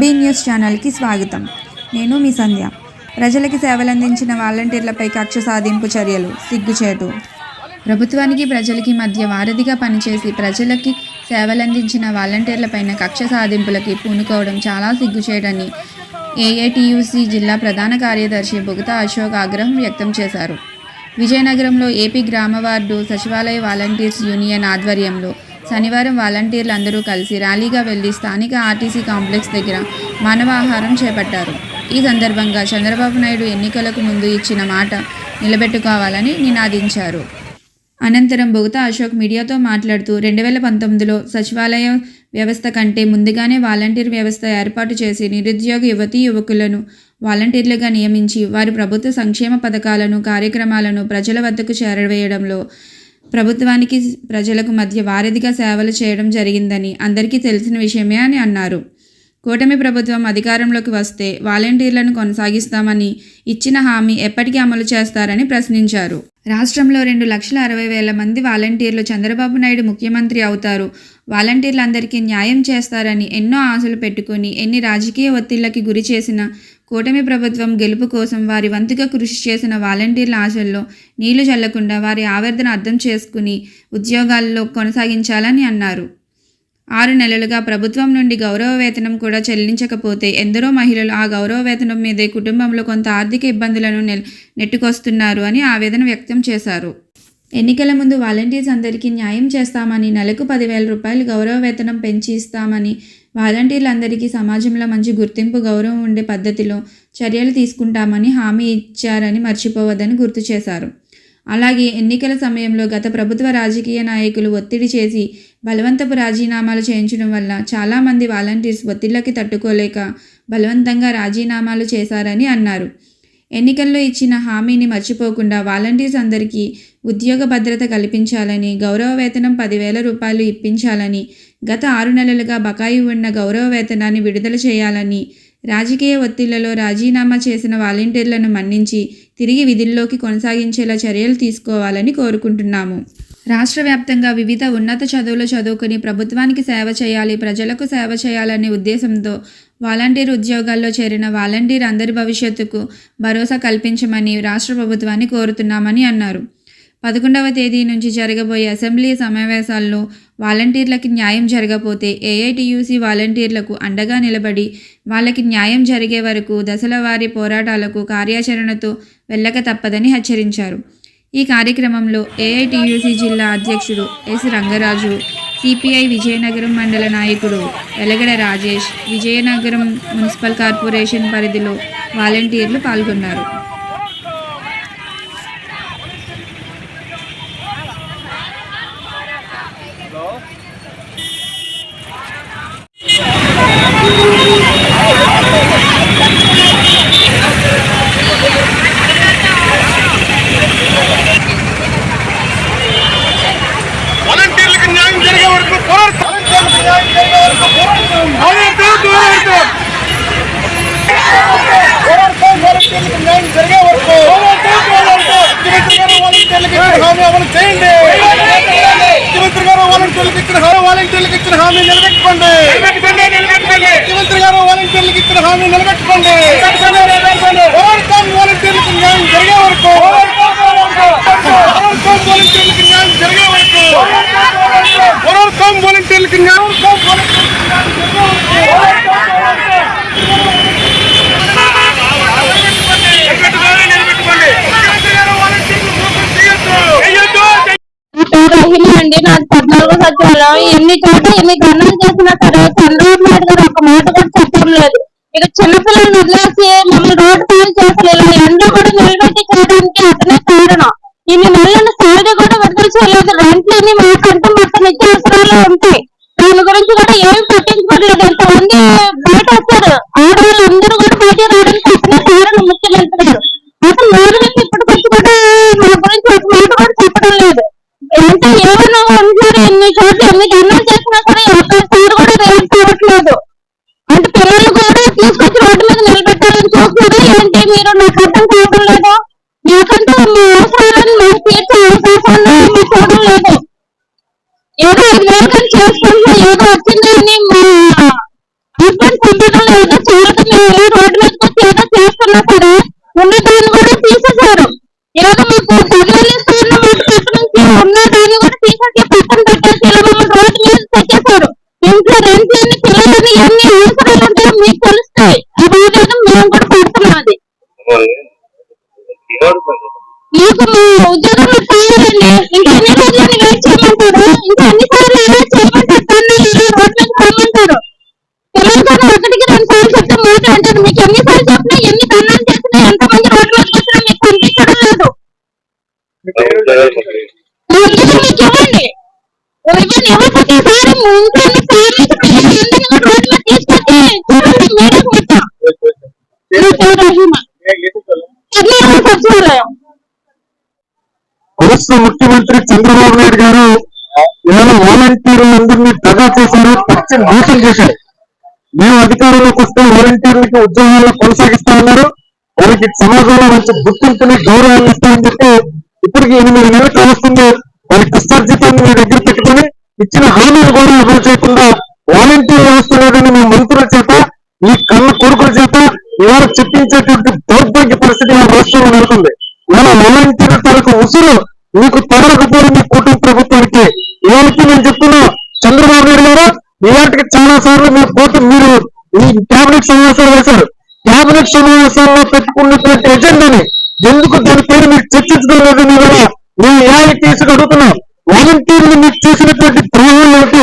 Be news ఛానల్కి స్వాగతం. నేను మీ సంధ్య. ప్రజలకి సేవలందించిన వాలంటీర్లపై కక్ష సాధింపు చర్యలు సిగ్గుచేటు. ప్రభుత్వానికి ప్రజలకి మధ్య వారధిగా పనిచేసి ప్రజలకి సేవలందించిన వాలంటీర్లపైన కక్ష సాధింపులకి పూనుకోవడం చాలా సిగ్గుచేటని ఏఏటీయూసీ జిల్లా ప్రధాన కార్యదర్శి బుగతా అశోక్ ఆగ్రహం వ్యక్తం చేశారు. విజయనగరంలో ఏపీ గ్రామ వార్డు సచివాలయ వాలంటీర్స్ యూనియన్ ఆధ్వర్యంలో శనివారం వాలంటీర్లు అందరూ కలిసి ర్యాలీగా వెళ్ళి స్థానిక ఆర్టీసీ కాంప్లెక్స్ దగ్గర మానవాహారం చేపట్టారు. ఈ సందర్భంగా చంద్రబాబు నాయుడు ఎన్నికలకు ముందు ఇచ్చిన మాట నిలబెట్టుకోవాలని నినాదించారు. అనంతరం బొగతా అశోక్ మీడియాతో మాట్లాడుతూ రెండు వేల పంతొమ్మిదిలో సచివాలయ వ్యవస్థ కంటే ముందుగానే వాలంటీర్ వ్యవస్థ ఏర్పాటు చేసి నిరుద్యోగ యువతీ యువకులను వాలంటీర్లుగా నియమించి వారి ప్రభుత్వ సంక్షేమ పథకాలను కార్యక్రమాలను ప్రజల వద్దకు చేరవేయడంలో ప్రభుత్వానికి ప్రజలకు మధ్య వారధిగా సేవలు చేయడం జరిగిందని అందరికీ తెలిసిన విషయమే అని అన్నారు. కూటమి ప్రభుత్వం అధికారంలోకి వస్తే వాలంటీర్లను కొనసాగిస్తామని ఇచ్చిన హామీ ఎప్పటికీ అమలు చేస్తారని ప్రశ్నించారు. రాష్ట్రంలో రెండు లక్షల అరవై వేల మంది వాలంటీర్లు చంద్రబాబు నాయుడు ముఖ్యమంత్రి అవుతారు. వాలంటీర్లందరికీ న్యాయం చేస్తారని ఎన్నో ఆశలు పెట్టుకుని ఎన్ని రాజకీయ ఒత్తిళ్ళకి గురి చేసిన కూటమి ప్రభుత్వం గెలుపు కోసం వారి వంతుగా కృషి చేసిన వాలంటీర్ల ఆశల్లో నీళ్ళు చల్లకుండా వారి ఆవేదన అర్థం చేసుకుని ఉద్యోగాల్లో కొనసాగించాలని అన్నారు. ఆరు నెలలుగా ప్రభుత్వం నుండి గౌరవ వేతనం కూడా చెల్లించకపోతే ఎందరో మహిళలు ఆ గౌరవ వేతనం మీదే కుటుంబంలో కొంత ఆర్థిక ఇబ్బందులను నె నెట్టుకొస్తున్నారు అని ఆవేదన వ్యక్తం చేశారు. ఎన్నికల ముందు వాలంటీర్స్ అందరికీ న్యాయం చేస్తామని నెలకు పదివేల రూపాయలు గౌరవ వేతనం పెంచి ఇస్తామని వాలంటీర్లందరికీ సమాజంలో మంచి గుర్తింపు గౌరవం ఉండే పద్ధతిలో చర్యలు తీసుకుంటామని హామీ ఇచ్చారని మర్చిపోవద్దని గుర్తు చేశారు. అలాగే ఎన్నికల సమయంలో గత ప్రభుత్వ రాజకీయ నాయకులు ఒత్తిడి చేసి బలవంతపు రాజీనామాలు చేయించడం వల్ల చాలామంది వాలంటీర్స్ ఒత్తిళ్ళకి తట్టుకోలేక బలవంతంగా రాజీనామాలు చేశారని అన్నారు. ఎన్నికల్లో ఇచ్చిన హామీని మర్చిపోకుండా వాలంటీర్స్ అందరికీ ఉద్యోగ భద్రత కల్పించాలని గౌరవ వేతనం పదివేల రూపాయలు ఇప్పించాలని గత ఆరు నెలలుగా బకాయి ఉన్న గౌరవ వేతనాన్ని విడుదల చేయాలని రాజకీయ ఒత్తిళ్ళలో రాజీనామా చేసిన వాలంటీర్లను మన్నించి తిరిగి విధుల్లోకి కొనసాగించేలా చర్యలు తీసుకోవాలని కోరుకుంటున్నాము. రాష్ట్ర వ్యాప్తంగా వివిధ ఉన్నత చదువులు చదువుకుని ప్రభుత్వానికి సేవ చేయాలి ప్రజలకు సేవ చేయాలనే ఉద్దేశంతో వాలంటీర్ ఉద్యోగాల్లో చేరిన వాలంటీర్ అందరి భవిష్యత్తుకు భరోసా కల్పించమని రాష్ట్ర ప్రభుత్వాన్ని కోరుతున్నామని అన్నారు. పదకొండవ తేదీ నుంచి జరగబోయే అసెంబ్లీ సమావేశాల్లో వాలంటీర్లకి న్యాయం జరగపోతే ఏఐటియూసీ వాలంటీర్లకు అండగా నిలబడి వాళ్ళకి న్యాయం జరిగే వరకు దశల వారి పోరాటాలకు కార్యాచరణతో వెళ్ళక తప్పదని హెచ్చరించారు. ఈ కార్యక్రమంలో ఏఐటియూసీ జిల్లా అధ్యక్షుడు ఎస్ రంగరాజు సిపిఐ విజయనగరం మండల నాయకుడు వెలగడ రాజేష్ విజయనగరం మున్సిపల్ కార్పొరేషన్ పరిధిలో వాలంటీర్లు పాల్గొన్నారు వాలంటీర్లకు న్యాయం జరిగే వరకు పోరాడతాం వాలంటీర్లకు న్యాయం జరిగే వరకు పోరాడతాం పోరాడతాం పోరాడతాం పోరాడతాం వాలంటీర్లకు న్యాయం జరిగే వరకు పోరాడతాం పోరాడతాం ముఖ్యమంత్రి గారు వాలంటీర్లకు ఇచ్చిన హామీ అమలు చేయండి ముఖ్యమంత్రి గారు వాలంటీర్లకు ఇచ్చిన హామీ వాలంటీర్లకు ఇచ్చిన హామీ నిలబెట్టుకోండి. ముఖ్యమంత్రి గారు వాలంటీర్లకు ఇచ్చిన హామీ నిలబెట్టుకోండి. వాలంటీర్లకు న్యాయం జరిగే వరకు. పోరాడతాం వాలంటీర్లకు న్యాయం జరిగే వరకు. పోరాడతాం వాలంటీర్లకు న్యాయం మహిళ అండి నాకు పద్నాలుగో సచివాలయం ఎన్ని చోట్ల ఎన్ని ధర్నాలు చేసినా సరే చంద్రబాబు నాయుడు గారు ఒక మాట కూడా చెప్పడం లేదు ఇక చిన్నపిల్లలు వదిలేసి మమ్మల్ని రోడ్డు పాలు చేసలేదు ఇలా ఎండ కూడా నిలబెట్టి చేయడానికి అతనే కారణం. ఇన్ని నెలలను సారిగా కూడా విడుదల చేయలేదు రెంట్లని మాకంటే మొత్తం నిత్యావసరాలు ఉంటాయి. దాని గురించి కూడా ఏం పట్టించుకోవట్లేదు. ఎంతమంది బయట వస్తారు ఆడవాళ్ళు అందరూ కూడా బయట రావడానికి అతనే కారణం ముఖ్యమంత్రి గారు. అసలు నోరు నుంచి ఇప్పటికొచ్చి కూడా మన గురించి ఒక మాట కూడా చెప్పడం లేదు. ఎంత ఏమైనా చోట్ల ఎన్ని ధర్నాలు చేసినా కూడా ఒక్కసారి కూడా రేపు అంటే పిల్లలు కూడా తీసుకొచ్చి రోడ్డు మీద నిలబెట్టాలని చూస్తున్నారు ఏంటి మీరు? నాకు అర్థం కావడం లేదు. నాకంటూ మీ అవసరాలను మేము తీర్చే అవకాశాన్ని చూడడం లేదు ఏదో ఐదు వేలు కానీ చేసుకుంటున్నా ఏదో ఇవ్వండి ఇవ్వండి ఇవ్వకపోతే రోడ్డు తీసుకొచ్చి చూడండి సచివాలయం రాష్ట్ర ముఖ్యమంత్రి చంద్రబాబు నాయుడు గారు ఇవాళ వాలంటీర్లందరినీ దగా చేశారు పచ్చి మోసం చేశారు మేము అధికారంలోకి వస్తే వాలంటీర్లకి ఉద్యోగాల్లో కొనసాగిస్తా ఉన్నారు వాళ్ళకి సమాజంలో మంచి గుర్తింపుని గౌరవాన్ని ఇస్తామని చెప్పి ఇప్పటికి ఎనిమిది నెలలు కావస్తుంది వాళ్ళ కష్టార్జితాన్ని మీ దగ్గర పెట్టుకుని ఇచ్చిన హామీలు కూడా అమలు చేయకుండా వాలంటీర్ వ్యవస్థ మీ మంత్రుల చేత మీ కన్న కొడుకుల చేత ఇవాళ చెప్పించేటువంటి దౌర్భాగ్య పరిస్థితి మా రాష్ట్రంలో నెలకొంది. ఇవాళ వాలంటీర్ తనకు ఉసురు మీకు తగలకపోయిన మీ కుటుంబ ప్రభుత్వానికి. ఇవాళకి నేను చెప్తున్నా చంద్రబాబు నాయుడు గారు ఇవాటికి చాలా సార్లు మీ కోర్టు మీరు ఈ కేబినెట్ సమావేశాలు వేశారు. కేబినెట్ సమావేశాల్లో పెట్టుకున్నటువంటి ఎజెండాని ఎందుకు దాని పేరు మీరు చర్చించడం లేదని కూడా మేము ఏఐ కేసులు అడుగుతున్నాం వాలంటీర్లు మీకు చేసినటువంటి ద్రోహం ఏంటి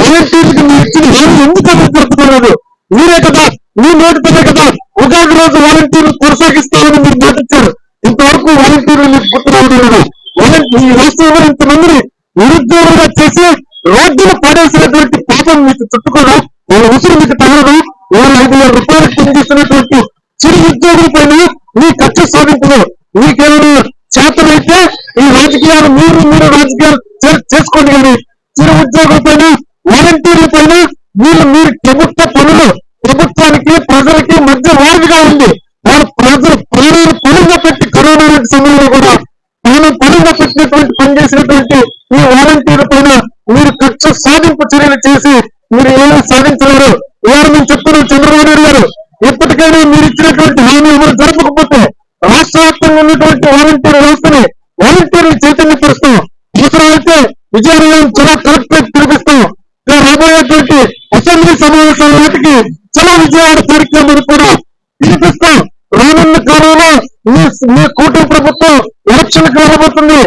వాలంటీర్లకు మీరు ఇచ్చిన ఏం ఎందుకు అమలు మీరే కదా మీ నోటితోనే కదా ఉగాది రోజు వాలంటీర్లు కొనసాగిస్తామని మీరు నోటిచ్చారు ఇంతవరకు వాలంటీర్లు మీకు గుర్తు రావడం ఈ రాష్ట్రంలో ఇంతమందిని నిరుద్యోగులుగా చేసి రోడ్డును పడేసినటువంటి పాపం మీకు చుట్టుకోదు. వాళ్ళ ఉసురు మీకు తగలదు. వాళ్ళ ఐదు వేల రూపాయలు చెందిస్తున్నటువంటి చిరు ఉద్యోగుల పైన మీ ఖర్చు సాధించదు. మీకేమైనా సమయంలో కూడా తాను పనుగా పెట్టినటువంటి పనిచేసినటువంటి ఈ వాలంటీర్ల పైన మీరు ఖర్చు సాధింపు చర్యలు చేసి మీరు ఏమైనా సాధించలేరు ఇవాళ మేము చెప్తున్నాం చంద్రబాబు నాయుడు గారు ఎప్పటికైనా మీరు ఇచ్చినటువంటి హామీ అమలు జరపకపోతే రాష్ట్ర వ్యాప్తంగా ఉన్నటువంటి వాలంటీర్ వ్యవస్థని వాలంటీర్లు చైతన్యపరుస్తాం. అవసరమైతే విజయనగరం జిల్లా కలెక్టర్ తిరిగిస్తాం ఇలా రాబోయేటువంటి అసెంబ్లీ సమావేశాల నాటికి చలో విజయవాడ కార్యక్రమాన్ని కూడా పిలిపిస్తాం రానున్న కాలంలో మీ మీ కూటమి ప్రభుత్వం ఎలక్షన్ రాబోతుంది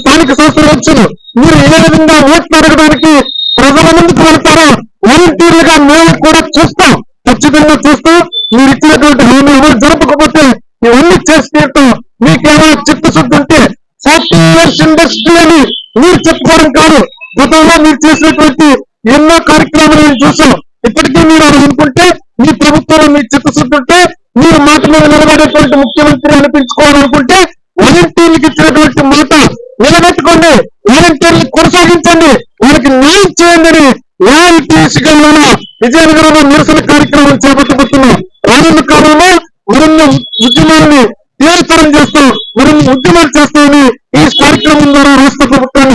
స్థానిక సంస్థల ఎలక్షన్ మీరు ఏ విధంగా ఓట్లు అడగడానికి ప్రజల ముందుకు వెళ్తారో వాలంటీర్లుగా మేము కూడా చూస్తాం. ఖచ్చితంగా చూస్తూ. మీరు ఇచ్చినటువంటి హామీ అమలు జరపకపోతే ఇవన్నీ చేసి మీకేమైనా చిత్తశుద్ధి ఉంటే సాఫ్ట్వేర్ ఇండస్ట్రీ అని మీరు చెప్పుకోవడం కాదు. గతంలో మీరు చేసినటువంటి ఎన్నో కార్యక్రమాలు నేను చూసాం. ఇప్పటికీ మీరు అనుకుంటే మీ ప్రభుత్వంలో మీ చిత్తశుద్ధి ఉంటే మీరు మాట మీద నిలబడేటువంటి ముఖ్యమంత్రి అనిపించుకోవాలనుకుంటే వాలంటీర్లకు ఇచ్చినటువంటి మాట నిలబెట్టుకోండి వాలంటీర్లు కొనసాగించండి వాళ్ళకి న్యాయం చేయండి. అని ఏఐటీసీలో విజయనగరంలో నిరసన కార్యక్రమం చేపట్టబోతున్నాం. రానున్న కాలంలో మరిన్ని ఉద్యమాలను తీవ్రతరం చేస్తూ మరిన్ని ఉద్యమాలు చేస్తామని ఈ కార్యక్రమం ద్వారా రాష్ట్ర ప్రభుత్వాన్ని